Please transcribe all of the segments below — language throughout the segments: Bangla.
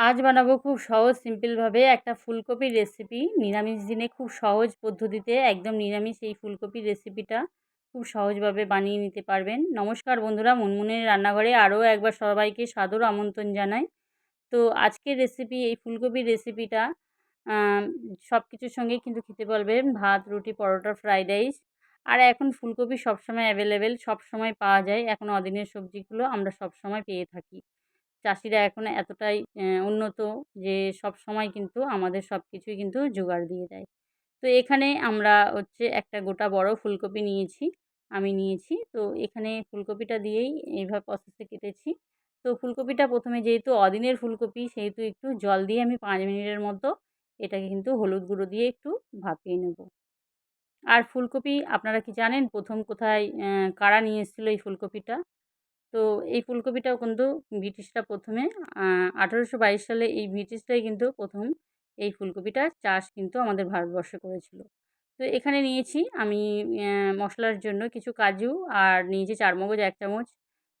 আজ বানাবো খুব সহজ সিম্পলভাবে একটা ফুলকপির রেসিপি নিরামিষ দিনে খুব সহজ পদ্ধতিতে একদম নিরামিষ এই ফুলকপির রেসিপিটা খুব সহজভাবে বানিয়ে নিতে পারবেন। নমস্কার বন্ধুরা, মুনমুনের রান্নাঘরে আরও একবার সবাইকে সাদর আমন্ত্রণ জানাই। তো আজকের রেসিপি এই ফুলকপির রেসিপিটা সব কিছুর সঙ্গে কিন্তু খেতে পারবেন ভাত, রুটি, পরোটা ফ্রাইড রাইস আর এখন ফুলকপি সবসময় অ্যাভেলেবেল সবসময় পাওয়া যায়। এখন অদিনের সবজিগুলো আমরা সবসময় পেয়ে থাকি। চাষিরা এখন এতটাই উন্নত যে সব সময় কিন্তু আমাদের সব কিছুই কিন্তু জোগাড় দিয়ে দেয়। তো এখানে আমরা হচ্ছে একটা গোটা বড় ফুলকপি নিয়েছি, আমি নিয়েছি। তো এখানে ফুলকপিটা দিয়েই এইভাবে প্রসেসে কেটেছি। তো ফুলকপিটা প্রথমে যেহেতু অদিনের ফুলকপি, সেহেতু একটু জল দিয়ে আমি পাঁচ মিনিটের মতো এটাকে কিন্তু হলুদ গুঁড়ো দিয়ে একটু ভাপিয়ে নেব। আর ফুলকপি আপনারা কি জানেন প্রথম কোথায় কারা নিয়ে এসেছিল এই ফুলকপিটা? তো এই ফুলকপিটাও কিন্তু ব্রিটিশরা প্রথমে আঠারোশো বাইশ সালে এই ব্রিটিশরাই কিন্তু প্রথম এই ফুলকপিটার চাষ কিন্তু আমাদের ভারতবর্ষে করেছিল। তো এখানে নিয়েছি আমি মশলার জন্য কিছু কাজু আর নিয়েছি চারমগজ এক চামচ,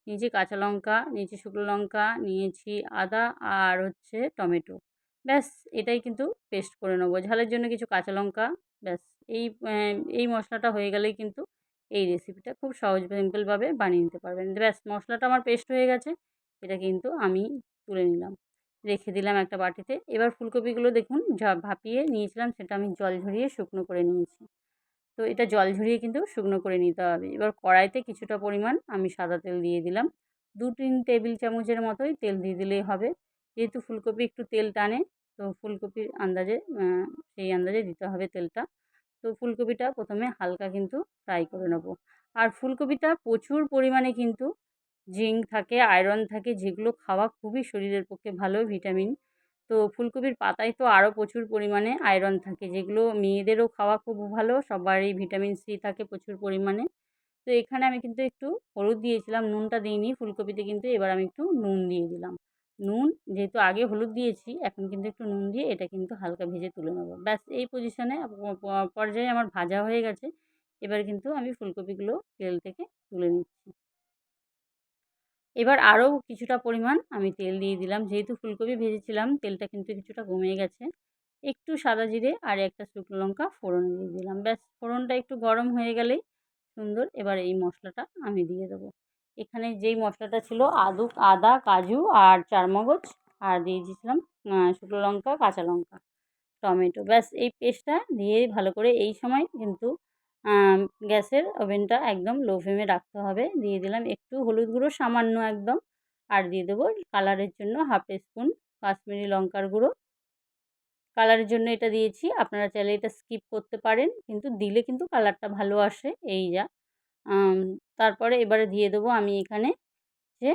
নিয়েছি কাঁচা লঙ্কা, নিয়েছি শুকনো লঙ্কা, নিয়েছি আদা আর হচ্ছে টমেটো। ব্যাস, এটাই কিন্তু পেস্ট করে নেব। ঝালের জন্য কিছু কাঁচা লঙ্কা, ব্যাস, এই এই মশলাটা হয়ে গেলেই কিন্তু এই রেসিপিটা খুব সহজ সিম্পলভাবে বানিয়ে নিতে পারবেন। ব্যাস, মশলাটা আমার পেস্ট হয়ে গেছে। এটা কিন্তু আমি তুলে নিলাম। রেখে দিলাম একটা বাটিতে। এবার ফুলকপিগুলো দেখুন ভাপিয়ে নিয়েছিলাম, সেটা আমি জল ঝরিয়ে শুকনো করে নিয়েছি। তো এটা জল ঝরিয়ে কিন্তু শুকনো করে নিতে হবে। এবার কড়াইতে কিছুটা পরিমাণ আমি সাদা তেল দিয়ে দিলাম। দু তিন টেবিল চামচের মতোই তেল দিয়ে দিলেই হবে। যেহেতু ফুলকপি একটু তেল টানে, তো ফুলকপির আন্দাজে সেই আন্দাজে দিতে হবে তেলটা। তো ফুলকপিটা প্রথমে হালকা কিন্তু ফ্রাই করে নেব। আর ফুলকপিটা প্রচুর পরিমাণে কিন্তু জিঙ্ক থাকে আয়রন থাকে, যেগুলো খাওয়া খুবই শরীরের পক্ষে ভালো ভিটামিন তো ফুলকপির পাতায় তো আরও প্রচুর পরিমাণে আয়রন থাকে, যেগুলো মেয়েদেরও খাওয়া খুব ভালো, সবারই ভিটামিন সি থাকে প্রচুর পরিমাণে। তো এখানে আমি কিন্তু একটু হলুদ দিয়েছিলাম, নুনটা দিইনি, ফুলকপিতে কিন্তু এবার আমি একটু নুন দিয়ে দিলাম। নুন, যেহেতু আগে হলুদ দিয়েছি, এখন কিন্তু একটু নুন দিয়ে এটা কিন্তু হালকা ভেজে তুলে নেব। ব্যাস, এই পজিশনে পর্যায়ে আমার ভাজা হয়ে গেছে। এবার কিন্তু আমি ফুলকপিগুলো তেল থেকে তুলে নিচ্ছি। এবার আরও কিছুটা পরিমাণ আমি তেল দিয়ে দিলাম। যেহেতু ফুলকপি ভেজেছিলাম, তেলটা কিন্তু কিছুটা কমে গেছে। একটু সাদা জিরে আর একটা শুকনো লঙ্কা ফোড়ন দিয়ে দিলাম। ব্যাস, ফোড়নটা একটু গরম হয়ে গেলেই সুন্দর। এবার এই মশলাটা আমি দিয়ে দেবো। এখানে যেই মশলাটা ছিল আদু, আদা, কাজু আর চারমগজ আর দিয়ে দিয়েছিলাম শুকনো লঙ্কা, কাঁচা লঙ্কা, টমেটো, ব্যাস এই পেস্টটা দিয়ে ভালো করে এই সময় কিন্তু গ্যাসের ওভেনটা একদম লো ফ্লেমে রাখতে হবে। দিয়ে দিলাম একটু হলুদ গুঁড়ো, সামান্য একদম, আর দিয়ে দেবো কালারের জন্য হাফ স্পুন কাশ্মীরি লঙ্কার গুঁড়ো। কালারের জন্য এটা দিয়েছি, আপনারা চাইলে এটা স্কিপ করতে পারেন, কিন্তু দিলে কিন্তু কালারটা ভালো আসে, এই যা। তারপরে এবারে দিয়ে দেবো আমি এখানে যে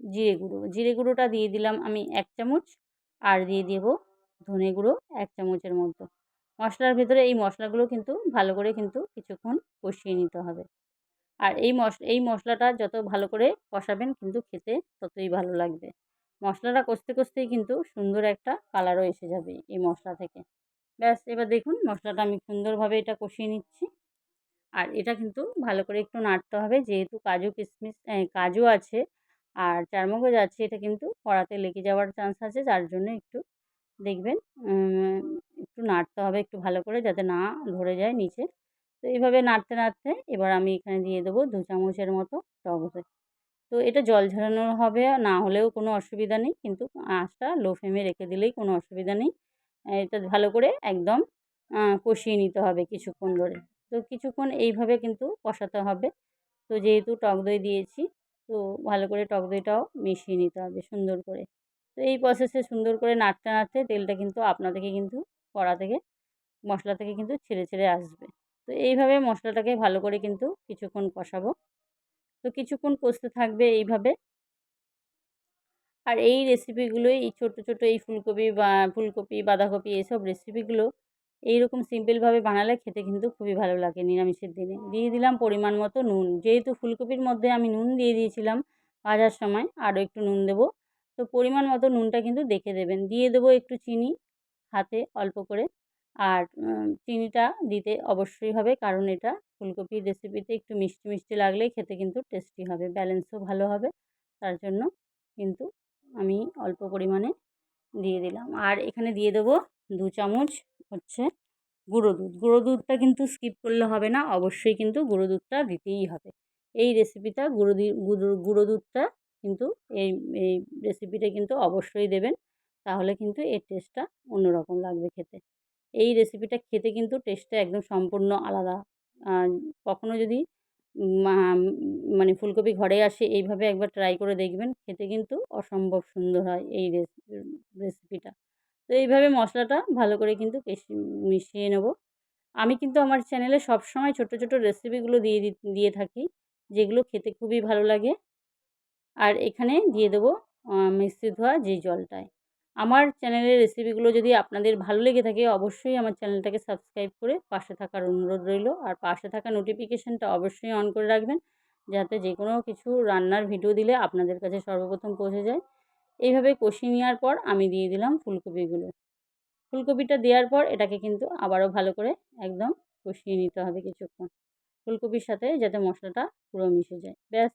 জিরে গুঁড়ো। জিরে গুঁড়োটা দিয়ে দিলাম আমি এক চামচ আর দিয়ে দেবো ধনে গুঁড়ো এক চামচের মতো। মশলার ভেতরে এই মশলাগুলো কিন্তু ভালো করে কিন্তু কিছুক্ষণ কষিয়ে নিতে হবে। আর এই মশ, এই মশলাটা যত ভালো করে কষাবেন কিন্তু খেতে ততই ভালো লাগবে। মশলাটা কষতে কষতেই কিন্তু সুন্দর একটা কালারও এসে যাবে এই মশলা থেকে। ব্যাস, এবার দেখুন মশলাটা আমি সুন্দরভাবে এটা কষিয়ে নিচ্ছি। আর এটা কিন্তু ভালো করে একটু নাড়তে হবে। যেহেতু কাজু কিশমিশ কাজু আছে আর চারমগজ আছে, এটা কিন্তু কড়াতে লেগে যাওয়ার চান্স আছে। যার জন্য একটু দেখবেন একটু নাড়তে হবে একটু ভালো করে যাতে না ধরে যায় নিচে। তো এইভাবে নাড়তে নাড়তে এবার আমি এখানে দিয়ে দেবো দু চামচের মতো টক দই তো এটা জল ঝরানো হবে, না হলেও কোনো অসুবিধা নেই। কিন্তু আঁচটা লো ফ্লেমে রেখে দিলেই কোনো অসুবিধা নেই। এটা ভালো করে একদম কষিয়ে নিতে হবে কিছুক্ষণ ধরে। তো কিছুক্ষণ এইভাবে কিন্তু কষাতে হবে। তো যেহেতু টক দই দিয়েছি, তো ভালো করে টক দইটাও মিশিয়ে নিতে হবে সুন্দর করে। তো এই প্রসেসে সুন্দর করে নাড়তে নাড়তে তেলটা কিন্তু আপনা থেকে কিন্তু কড়া থেকে, মশলা থেকে কিন্তু ছেড়ে ছেড়ে আসবে। তো এইভাবে মশলাটাকে ভালো করে কিন্তু কিছুক্ষণ কষাবো। তো কিছুক্ষণ কষতে থাকবে এইভাবে। আর এই রেসিপিগুলোই এই ছোটো ছোটো এই ফুলকপি বা, ফুলকপি, বাঁধাকপি, এসব রেসিপিগুলো এইরকম সিম্পলভাবে বানালে খেতে কিন্তু খুবই ভালো লাগে নিরামিষের দিনে। দিয়ে দিলাম পরিমাণ মতো নুন। যেহেতু ফুলকপির মধ্যে আমি নুন দিয়ে দিয়েছিলাম ভাজার সময়, আরও একটু নুন দেবো। তো পরিমাণ মতো নুনটা কিন্তু দেখে দেবেন। দিয়ে দেবো একটু চিনি হাতে অল্প করে। আর চিনিটা দিতে অবশ্যই হবে, কারণ এটা ফুলকপির রেসিপিতে একটু মিষ্টি মিষ্টি লাগলে খেতে কিন্তু টেস্টি হবে ব্যালেন্সও ভালো হবে। তার জন্য কিন্তু আমি অল্প পরিমাণে দিয়ে দিলাম। আর এখানে দিয়ে দেবো দু চামচ হচ্ছে গুঁড়ো দুধ গুঁড়ো দুধটা কিন্তু স্কিপ করলে হবে না, অবশ্যই কিন্তু গুঁড়ো দুধটা দিতেই হবে। এই রেসিপিটা গুঁড়ো দি গুঁড়ো গুঁড়ো দুধটা কিন্তু এই এই রেসিপিটা কিন্তু অবশ্যই দেবেন, তাহলে কিন্তু এর টেস্টটা অন্য রকম লাগবে খেতে। এই রেসিপিটা খেতে কিন্তু টেস্টটা একদম সম্পূর্ণ আলাদা। কখনো যদি মানে ফুলকপি ঘরে আসে, এইভাবে একবার ট্রাই করে দেখবেন, খেতে কিন্তু অসম্ভব সুন্দর হয় এই রেসিপিটা তো এইভাবে মশলাটা ভালো করে কিন্তু মিশিয়ে নেব। আমি কিন্তু আমার চ্যানেলে সবসময় ছোটো ছোটো রেসিপিগুলো দিয়ে দিয়ে থাকি, যেগুলো খেতে খুবই ভালো লাগে। আর এখানে দিয়ে দেবো মিষ্টি ধোয়া যে জলটায়। আমার চ্যানেলের রেসিপিগুলো যদি আপনাদের ভালো লেগে থাকে, অবশ্যই আমার চ্যানেলটাকে সাবস্ক্রাইব করে পাশে থাকার অনুরোধ রইল। আর পাশে থাকা নোটিফিকেশানটা অবশ্যই অন করে রাখবেন, যাতে যে কোনো কিছু রান্নার ভিডিও দিলে আপনাদের কাছে সর্বপ্রথম পৌঁছে যায়। এইভাবে কষিয়ে নেওয়ার পর আমি দিয়ে দিলাম ফুলকপিগুলো। ফুলকপিটা দেওয়ার পর এটাকে কিন্তু আবারও ভালো করে একদম কষিয়ে নিতে হবে কিছুক্ষণ। ফুলকপির সাথে যাতে মশলাটা পুরো মিশে যায়। ব্যাস,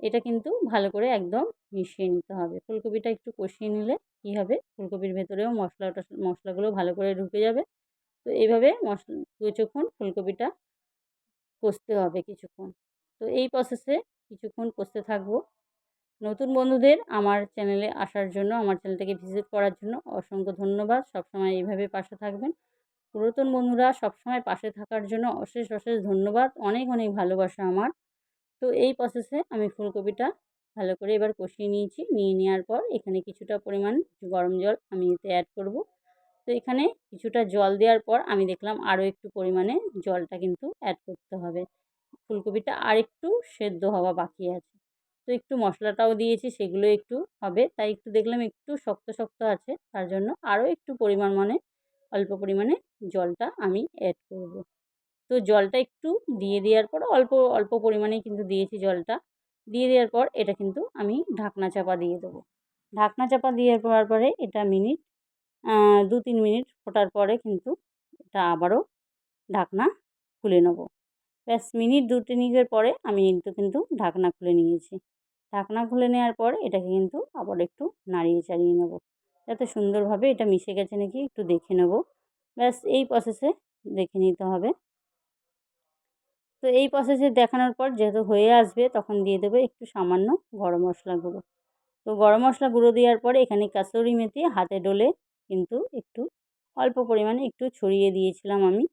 এটা কিন্তু ভালো করে একদম মিশিয়ে নিতে হবে। ফুলকপিটা একটু কষিয়ে নিলে কী হবে? ফুলকপির ভেতরেও মশলাটা, মশলাগুলো ভালো করে ঢুকে যাবে। তো এইভাবে মশলা কিছুক্ষণ ফুলকপিটা কষতে হবে কিছুক্ষণ। তো এই প্রসেসে কিছুক্ষণ কষতে থাকব। নতুন বন্ধুদের আমার চ্যানেলে আসার জন্য, আমার চ্যানেলটাকে ভিজিট করার জন্য অসংখ্য ধন্যবাদ। সবসময় এইভাবে পাশে থাকবেন। পুরাতন বন্ধুরা সবসময় পাশে থাকার জন্য অশেষ অশেষ ধন্যবাদ। অনেক অনেক ভালোবাসা আমার। তো এই প্রসেসে আমি ফুলকপিটা ভালো করে এবার কষিয়ে নিয়েছি। নিয়ে নেওয়ার পর এখানে কিছুটা পরিমাণ গরম জল আমি এতে অ্যাড করব। তো এখানে কিছুটা জল দেওয়ার পর আমি দেখলাম আরও একটু পরিমাণে জলটা কিন্তু অ্যাড করতে হবে। ফুলকপিটা আর একটু সেদ্ধ হওয়া বাকি আছে। তো একটু মশলাটাও দিয়েছি, সেগুলো একটু হবে। তাই একটু দেখলাম একটু শক্ত শক্ত আছে। তার জন্য আরও একটু পরিমাণ মানে অল্প পরিমাণে জলটা আমি অ্যাড করব। তো জলটা একটু দিয়ে দেওয়ার পর অল্প অল্প পরিমাণেই কিন্তু দিয়েছি জলটা। দিয়ে দেওয়ার পর এটা কিন্তু আমি ঢাকনা চাপা দিয়ে দেবো। ঢাকনা চাপা দিয়ে দেওয়ার পরে এটা মিনিট দু তিন মিনিট ফোটার পরে কিন্তু এটা আবারও ঢাকনা খুলে নেব। ব্যাস মিনিট দু তিনিকের পরে আমি কিন্তু কিন্তু ঢাকনা খুলে নিয়েছি। ঢাকনা খুলে নেওয়ার পর এটাকে কিন্তু আবার একটু নাড়িয়ে চাড়িয়ে নেব। যাতে সুন্দরভাবে এটা মিশে গেছে নাকি একটু দেখে নেব। ব্যাস, এই প্রসেসে দেখে নিতে হবে। তো এই প্রসেসে দেখানোর পর যেহেতু হয়ে আসবে, তখন দিয়ে দেবো একটু সামান্য গরম মশলা গুঁড়ো। তো গরম মশলা গুঁড়ো দেওয়ার পরে এখানে কাসুরি মেথি হাতে ডলে কিন্তু একটু অল্প পরিমাণে একটু ছড়িয়ে দিয়েছিলাম আমি।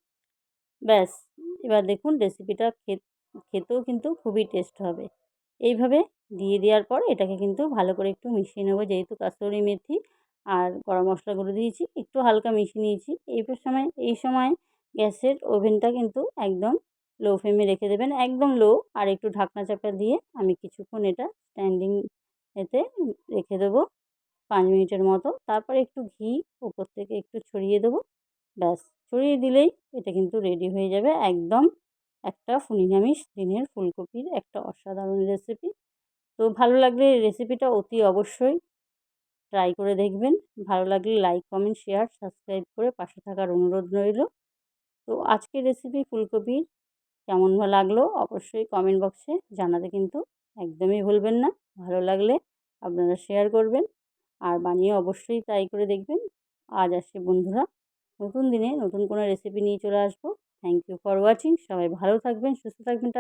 ব্যাস, এবার দেখুন রেসিপিটা খেতেও কিন্তু খুবই টেস্ট হবে। এইভাবে দিয়ে দেওয়ার পর এটাকে কিন্তু ভালো করে একটু মিশিয়ে নেব, যেহেতু কাসুরি মেথি আর গরম মশলা দিয়েছি, একটু হালকা মিশিয়ে নিয়েছি। এই সময় এই সময় গ্যাসের ওভেনটা কিন্তু একদম লো ফ্লেমে রেখে দেবেন, একদম লো আর একটু ঢাকনা চাপা দিয়ে আমি কিছুক্ষণ এটা স্ট্যান্ডিং এতে রেখে দেবো পাঁচ মিনিটের মতো। তারপরে একটু ঘি উপর থেকে একটু ছড়িয়ে দেবো, ব্যাস। ছড়িয়ে দিলেই এটা কিন্তু রেডি হয়ে যাবে, একদম একটা নিরামিষ দিনের ফুলকপির একটা অসাধারণ রেসিপি তো ভালো লাগলে রেসিপিটা অতি অবশ্যই ট্রাই করে দেখবেন। ভালো লাগলে লাইক কমেন্ট শেয়ার সাবস্ক্রাইব করে পাশে থাকার অনুরোধ রইল। তো আজকের রেসিপি ফুলকপির কেমন লাগল অবশ্যই কমেন্ট বক্সে জানাতে কিন্তু একদমই ভুলবেন না। ভালো লাগলে আপনারা শেয়ার করবেন আর বানিয়ে অবশ্যই ট্রাই করে দেখবেন। আজ আসছে বন্ধুরা, নতুন দিনে নতুন কোনো রেসিপি নিয়ে চলে আসব। থ্যাংক ইউ ফর ওয়াচিং সবাই ভালো থাকবেন, সুস্থ থাকবেন